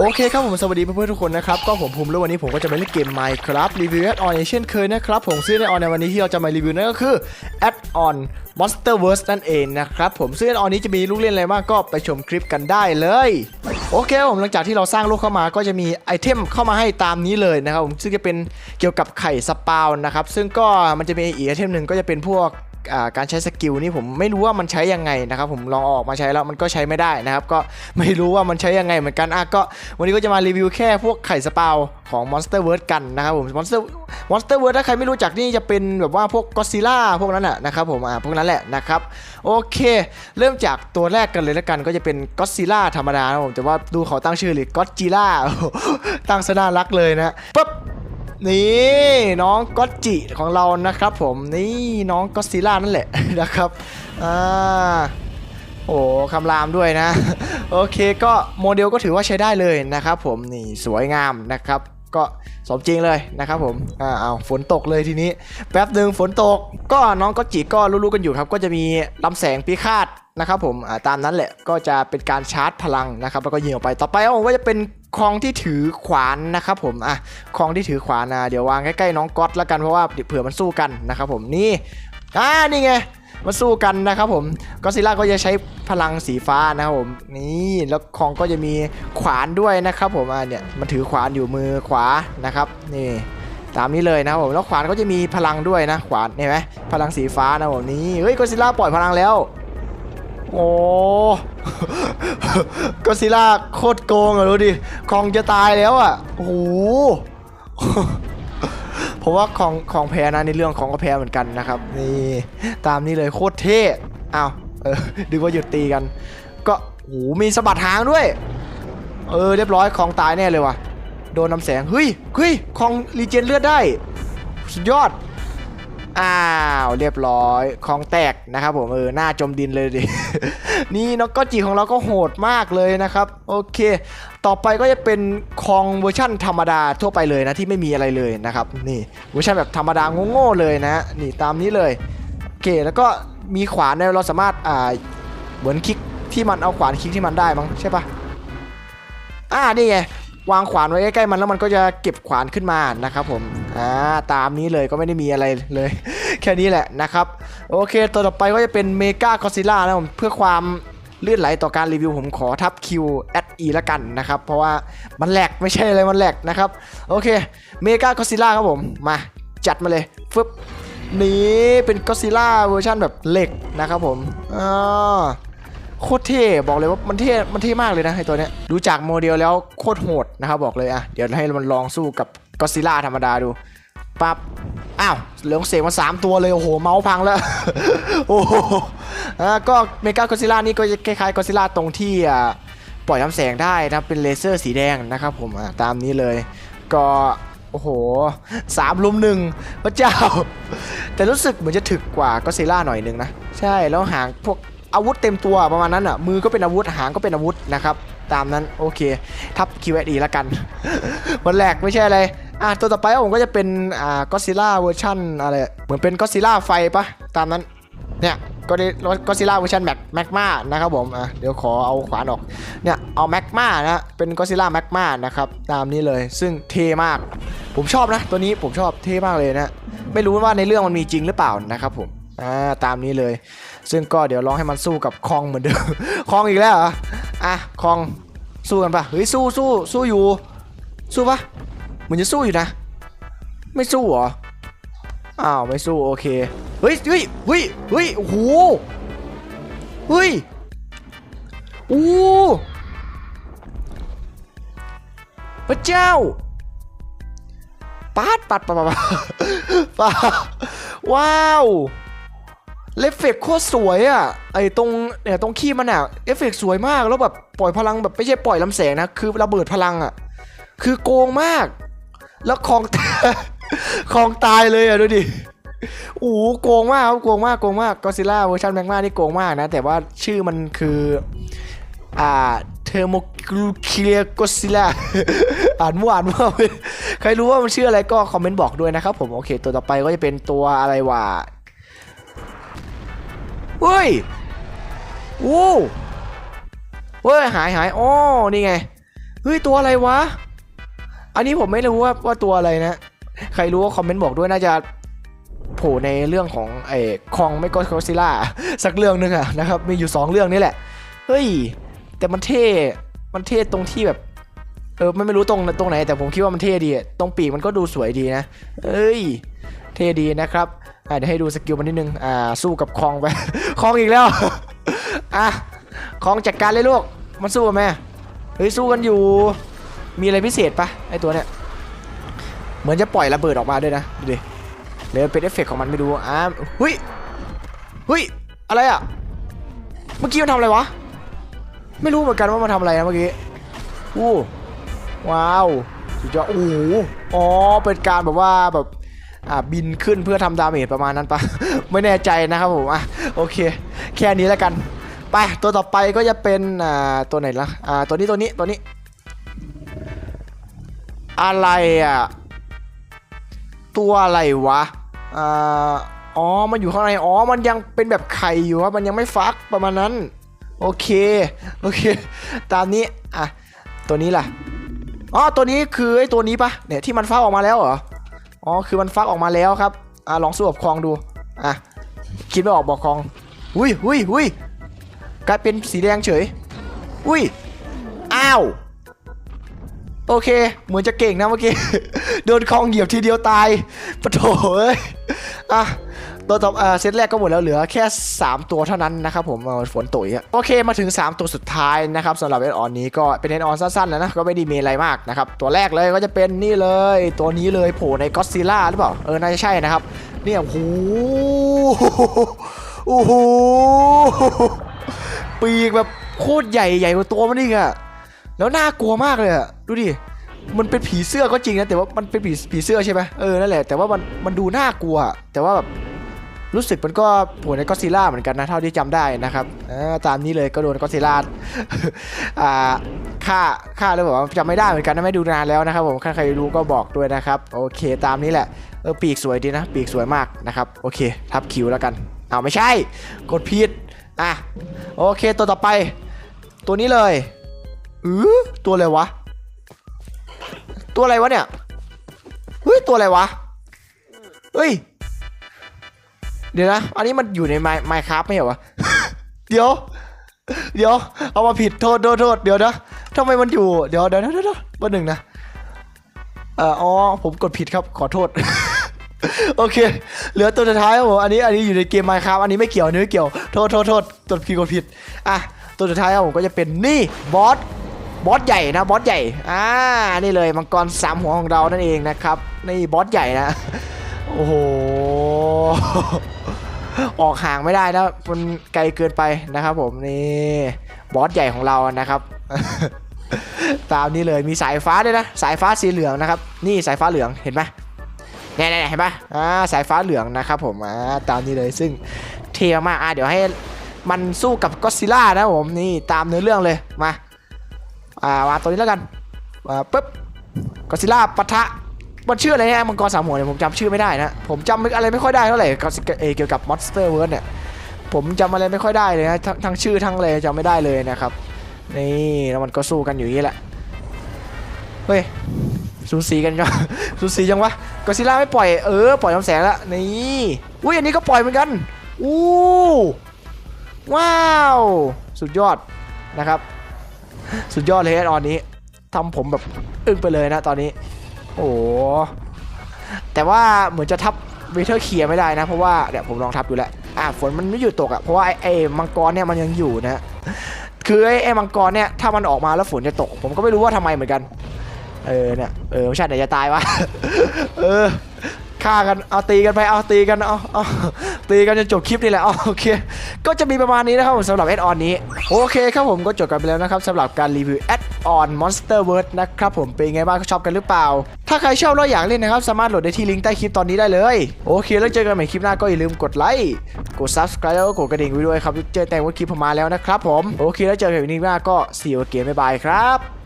โอเคครับผมสวัสดีเพื่อนๆทุกคนนะครับก็ผมภูมิแล้ววันนี้ผมก็จะมาเล่นเกม Minecraft รีวิวแอดออนอย่างเช่นเคยนะครับผมซึ่งแอดออนในวันนี้ที่เราจะมารีวิวนั่นก็คือแอดออน Monsterverse นั่นเองนะครับผมซึ่งแอดออนนี้จะมีลูกเล่นอะไรบ้างก็ไปชมคลิปกันได้เลยโอเคผมหลังจากที่เราสร้างโลกเข้ามาก็จะมีไอเทมเข้ามาให้ตามนี้เลยนะครับผมซึ่งจะเป็นเกี่ยวกับไข่สปาวนะครับซึ่งก็มันจะมีอีกไอเทมหนึ่งก็จะเป็นพวก การใช้สกิลนี่ผมไม่รู้ว่ามันใช้ยังไงนะครับ ผมลองออกมาใช้แล้วมันก็ใช้ไม่ได้นะครับ ก็ไม่รู้ว่ามันใช้ยังไงเหมือนกันอะก็วันนี้ก็จะมารีวิวแค่พวกไข่สปาของ Monster World กันนะครับผม Monster Monster World ถ้าใครไม่รู้จักนี่จะเป็นแบบว่าพวกก็ซิล่าพวกนั้นอะนะครับผมอ่าพวกนั้นแหละนะครับโอเค เริ่มจากตัวแรกกันเลยแล้วกันก็จะเป็นก็ซิล่าธรรมดานะครับผมแต่ว่าดูเขาตั้งชื่อเลยก็จิล่าตั้งซะน่ารักเลยนะปุ๊บ นี่น้องก็อตจิของเรานะครับ ผมนี่น้องก็อดซิลล่านั่นแหละนะครับอ่าโอ้คำรามด้วยนะ โอเคก็โมเดลก็ถือว่าใช้ได้เลยนะครับ ผมนี่สวยงามนะครับ ก็สมจริงเลยนะครับผมอ่าเอาฝนตกเลยทีนี้ แป๊บหนึ่งฝนตก ก็น้องก็จิก็รู้ๆกันอยู่ครับ ก็จะมีลำแสงพิฆาตนะครับผมอ่าตามนั้นแหละก็จะเป็นการชาร์จพลังนะครับแล้วก็ยิงออกไปต่อไปผมก็จะเป็น คองที่ถือขวานนะครับผมอะคองที่ถือขวานนะเดี๋ยววางใกล้ๆน้องก๊อตแล้วกันเพราะว่าเผื่อมันสู้กันนะครับผมนี่อ่านี่ไงมาสู้กันนะครับผมก็ซิล่าก็จะใช้พลังสีฟ้านะครับผมนี่แล้วคองก็จะมีขวานด้วยนะครับผมอ่าเนี่ยมันถือขวานอยู่มือขวานะครับนี่ตามนี้เลยนะครับผมแล้วขวานก็จะมีพลังด้วยนะขวานเห็นไหมพลังสีฟ้านะผมนี่เฮ้ยก็ซิล่าปล่อยพลังแล้ว โอ้ก็ซิล่าโคตรโกงอะดูดิคองจะตายแล้วอะโอ้โหผมว่าของของแพ้นะในเรื่องของก็แพ้เหมือนกันนะครับนี่ตามนี้เลยโคตรเท่อ้าวเออดูว่าหยุดตีกัน ก็โอ้โหมีสะบัดหางด้วย เออเรียบร้อยของตายแน่เลยว่ะโดนน้ำแสงเฮ้ยเฮ้ยของรีเจนเลือดได้ สุดยอด อ้าวเรียบร้อยของแตกนะครับผมเออหน้าจมดินเลยดิ นี่น้องก็จีของเราก็โหดมากเลยนะครับ โอเค ต่อไปก็จะเป็นคองเวอร์ชั่นธรรมดาทั่วไปเลยนะที่ไม่มีอะไรเลยนะครับ นี่เวอร์ชันแบบธรรมดาโง่ๆเลยนะ นี่ตามนี้เลยโอเคแล้วก็มีขวานเนี่ยเราสามารถอ่าเหมือนคลิกที่มันเอาขวานคลิกที่มันได้มั้งใช่ปะอ่านี่ไงวางขวานไว้ใกล้ๆมันแล้วมันก็จะเก็บขวานขึ้นมานะครับผม อ่าตามนี้เลยก็ไม่ได้มีอะไรเลย แค่นี้แหละนะครับ โอเค ตัวต่อไปก็จะเป็นเมกากอซิล่านะผมเพื่อความลื่นไหลต่อการรีวิวผมขอทับ Q at E ละกันนะครับ เพราะว่ามันแหลกไม่ใช่อะไรมันแหลกนะครับ โอเคเมกากอซิล่าครับผมมาจัดมาเลยฟึบนี่เป็นกอซิล่าเวอร์ชันแบบเหล็กนะครับผมอ่าโคตรเท่บอกเลยว่ามันเท่มันเท่มากเลยนะไอตัวเนี้ยดูจากโมเดลแล้วโคตรโหดนะครับบอกเลยอะเดี๋ยวให้มันลองสู้กับ ก็ซิล่าธรรมดาดูปั๊บอ้าวเหลืองเสียงมาสามตัวเลย โอ้โห เมาส์พังแล้ว โอ้โหอ่ก็เมกาก็ซิล่านี่ก็คล้ายๆก็ซิล่าตรงที่อ่าปล่อยน้ำแสงได้นะเป็นเลเซอร์สีแดงนะครับผมอะตามนี้เลยก็โอ้โหสามลุมหนึ่งพระเจ้า แต่รู้สึกเหมือนจะถึกกว่าก็ซิล่าหน่อยนึงนะ ใช่แล้วหางพวกอาวุธเต็มตัวประมาณนั้นอะมือก็เป็นอาวุธหางก็เป็นอาวุธนะครับ ตามนั้นโอเค ทับ QSE แล้วกันวันแรกไม่ใช่อะไร อะตัวต่อไปผมก็จะเป็นอ่าก็ซิล่าเวอร์ชันอะไรเหมือนเป็นก็ซิล่าไฟปะตามนั้นเนี่ยก็ได้ก็ซิล่าเวอร์ชันแม็กแมกมานะครับผมอะเดี๋ยวขอเอาขวานออกเนี่ยเอาแม็กมานะเป็นก็ซิล่าแม็กมานะครับตามนี้เลยซึ่งเท่มาก ผมชอบนะ ตัวนี้ผมชอบเท่มากเลยนะไม่รู้ว่าในเรื่องมันมีจริงหรือเปล่านะครับผมอ่าตามนี้เลย ซึ่งก็เดี๋ยวลองให้มันสู้กับคองเหมือนเดิมคองอีกแล้วเหรออะคองสู้กันปะเฮ้ยสู้สู้สู้อยู่ สู้ปะ เหมือนจะสู้อยู่นะ ไม่สู้เหรอ อ้าวไม่สู้โอเค เฮ้ยเฮ้ยเฮ้ยเฮ้ยโอ้โห เฮ้ยโอ้พระเจ้าปาดปัดปัดปัดปัดปัดว้าวเลฟเฟกโคตรสวยอะไอตรงเนี่ยตรงขี้มันอะเอฟเฟกสวยมากแล้วแบบปล่อยพลังแบบไม่ใช่ปล่อยลำแสงนะ คือระเบิดพลังอะ คือโกงมาก แล้วคลองคลองตายเลยอะดูดิโอ้โหโกงมากครับโกงมากโกงมากก็ซิล่าเวอร์ชันแมกมานี่โกงมากนะ แต่ว่าชื่อมันคือ อ่าเทอร์โมคลียกซิล่าอ่านมั่วอ่านมั่วใครรู้ว่ามันชื่ออะไรก็คอมเมนต์บอกด้วยนะครับผมโอเค ตัวต่อไปก็จะเป็นตัวอะไรวะเฮ้ยโว้เฮ้ยหายหายอ๋อนี่ไงเฮ้ยตัวอะไรวะ อันนี้ผมไม่รู้ว่าว่าตัวอะไรนะ ใครรู้ก็คอมเมนต์บอกด้วยน่าจะโผล่ในเรื่องของไอ้คองไม่ก็คอซิล่าสักเรื่องหนึงอะนะครับมีอยู่ 2 เรื่องนี่แหละ เฮ้ย แต่มันเท่ มันเท่ตรงที่แบบ เออไม่ไม่รู้ตรงตรงไหน แต่ผมคิดว่ามันเท่ดีตรงปีกมันก็ดูสวยดีนะเอ้ย เท่ดีนะครับเดี๋ยวให้ดูสกิลมันนิดนึงอ่าสู้กับคองไป คองอีกแล้วอะคองจัดการเลยลูกมันสู้กับแม่เฮ้ยสู้กันอยู่ มีอะไรพิเศษปะไอตัวเนี้ยเหมือนจะปล่อยระเบิดออกมาด้วยนะดูดิหรือเป็นเอฟเฟกต์ของมันไม่รู้อ่าเฮ้ยเฮ้ยอะไรอะเมื่อกี้มันทำอะไรวะไม่รู้เหมือนกันว่ามันทำอะไรนะเมื่อกี้อู้ว้าวสุดยอดโอ้โหอ๋อเป็นการแบบว่าแบบอ่าบินขึ้นเพื่อทำดาเมจประมาณนั้นปะไม่แน่ใจนะครับผมอะโอเค แค่นี้แล้วกันไปตัวต่อไปก็จะเป็นอ่าตัวไหนละอ่าตัวนี้ตัวนี้ตัวนี้ อะไรอะ ตัวอะไรวะอ่าอ๋อ มันอยู่ข้างใน อ๋อ มันยังเป็นแบบไข่อยู่ครับมันยังไม่ฟักประมาณนั้น โอเค โอเค ตามนี้ อะ ตัวนี้ล่ะ อ๋อ ตัวนี้คือไอ้ตัวนี้ปะเนี่ยที่มันฟักออกมาแล้วเหรอ อ๋อ คือมันฟักออกมาแล้วครับ อะ ลองสู้กับคลองดู อะ คิดไม่ออกบอกคลอง อุ้ยอุ้ยอุ้ยกลายเป็นสีแดงเฉย อุ้ย อ้าว โอเค เหมือนจะเก่งนะเมื่อกี้ โดนคลองเหยียบทีเดียวตายปะโถเอ้ยอะตัวต่ออ่าเซตแรกก็หมดแล้วเหลือแค่ 3 ตัวเท่านั้นนะครับผมฝนตุ๋ยอะโอเคมาถึง 3 ตัวสุดท้ายนะครับสำหรับเอ็นออนนี้ก็เป็นเอ็นออนสั้นๆแล้วนะก็ไม่ได้มีอะไรมากนะครับตัวแรกเลยก็จะเป็นนี่เลย ตัวนี้เลยโผล่ในก็ d ซิล่าหรือเปล่า เออ น่าจะใช่นะครับ เนี่ยโอ้โหโอ้โหปีกแบบโคตรใหญ่ใหญ่กว่าตัวมันอีกอะ แล้วน่ากลัวมากเลยอะดูดิมันเป็นผีเสื้อก็จริงนะแต่ว่ามันเป็นผีผีเสื้อใช่ไหมเออนั่นแหละแต่ว่ามันมันดูน่ากลัว แต่ว่าแบบรู้สึกมันก็ผล่ในก็ซิล่าเหมือนกันนะเท่าที่จำได้นะครับตามนี้เลยก็โดนก็ซิล่าอ่าฆ่าฆ่าเลยบอกว่าจำไม่ได้เหมือนกันนะไม่ดูนานแล้วนะครับผมใครรู้ก็บอกด้วยนะครับโอเคตามนี้แหละเออปีกสวยดีนะ ปีกสวยมากนะครับโอเค ทับคิวแล้วกันเอาไม่ใช่ กดผิดอะโอเคตัวต่อไป ตัวนี้เลย อือตัวอะไรวะ ตัวอะไรวะเนี่ย เฮ้ย ตัวอะไรวะ เฮ้ย เดี๋ยวนะ อันนี้มันอยู่ในไมไมครับไม่เหรอวะ เดี๋ยว เดี๋ยว เอามาผิดโทษโทษโทษเดี๋ยวนะทำไมมันอยู่ เดี๋ยวเดี๋ยวเดี๋ยวเดี๋ยววันหนึ่งนะเอ่ออ๋อ ผมกดผิดครับ ขอโทษ โอเค เหลือตัวสุดท้ายครับผม อันนี้ อันนี้อยู่ในเกมไมครับ อันนี้ไม่เกี่ยวอันนี้ไม่เกี่ยว โทษโทษโทษกดผิดกดผิด อะ ตัวสุดท้ายครับผมก็จะเป็นนี่บอส บอสใหญ่นะบอสใหญ่อ่านี่เลยมังกรสามหัวของเรานั่นเองนะครับนี่บอสใหญ่นะโอ้โหออกห่างไม่ได้นะมันไกลเกินไปนะครับ ผมนี่บอสใหญ่ของเรานะครับ ตามนี้เลยมีสายฟ้าด้วยนะ สายฟ้าสีเหลืองนะครับ นี่สายฟ้าเหลืองเห็นไหมเนี่ยเนี่ยเห็นปะอ่าสายฟ้าเหลืองนะครับผมอ่าตามนี้เลยซึ่งเทมากอะเดี๋ยวให้มันสู้กับก็ซิล่านะผมนี่ตามเนื้อเรื่องเลยมา อ่าวางตัวนี้แล้วกันอ่าปุ๊บก็ซิล่าปะทะมันชื่ออะไรเนี่ยมังกรสามหัวเนี่ยผมจำชื่อไม่ได้นะผมจำอะไรไม่ค่อยได้เท่าไหร่กับเอเกี่ยวกับ Monster World เนี่ยผมจำอะไรไม่ค่อยได้เลยนะทั้งชื่อทั้งอะไรจำไม่ได้เลยนะครับนี่แล้วมันก็สู้กันอยู่อย่างนี้แหละเฮ้ยสูสีกันจังสูสีจังวะก็ซิล่าไม่ปล่อยเออปล่อยลำแสงแล้วนี่อุ้ยอันนี้ก็ปล่อยเหมือนกันอู้ว้าว สุดยอดนะครับ สุดยอดเลยตอนนี้ทำผมแบบอึ้งไปเลยนะตอนนี้ โอ้แต่ว่าเหมือนจะทับวิเทอร์เคียร์ไม่ได้นะ เพราะว่าเดี๋ยวผมลองทับดูแล้วอะฝนมันไม่หยุดตกอะเพราะว่าไอ้ไอ้มังกรเนี่ยมันยังอยู่นะคือไอ้ไอ้มังกรเนี่ยถ้ามันออกมาแล้วฝนจะตก ผมก็ไม่รู้ว่าทำไมเหมือนกัน เออเนี่ยเออไม่ใช่ไหนจะตายวะเออฆ่ากันเอาตีกันไปเอาตีกันเอาเอา ตีกันจนจบคลิปนี่แหละโอเค ก็จะมีประมาณนี้นะครับผมสำหรับแอดออนนี้ โอเคครับผมก็จบกันไปแล้วนะครับสำหรับการรีวิวแอดออน Monster World นะครับผมเป็นไงบ้างชอบกันหรือเปล่า ถ้าใครชอบแล้วอยากเล่นนะครับ สามารถโหลดได้ที่ลิงก์ใต้คลิปตอนนี้ได้เลย โอเค แล้วเจอกันใหม่คลิปหน้าก็อย่าลืมกดไลค์กด Subscribe แล้วก็กดกระดิ่งไว้ด้วยครับเจอแต่งว่าคลิปผมมาแล้วนะครับผมโอเคแล้วเจอกันใหม่คลิปหน้าก็ see you again บ๊ายบายครับ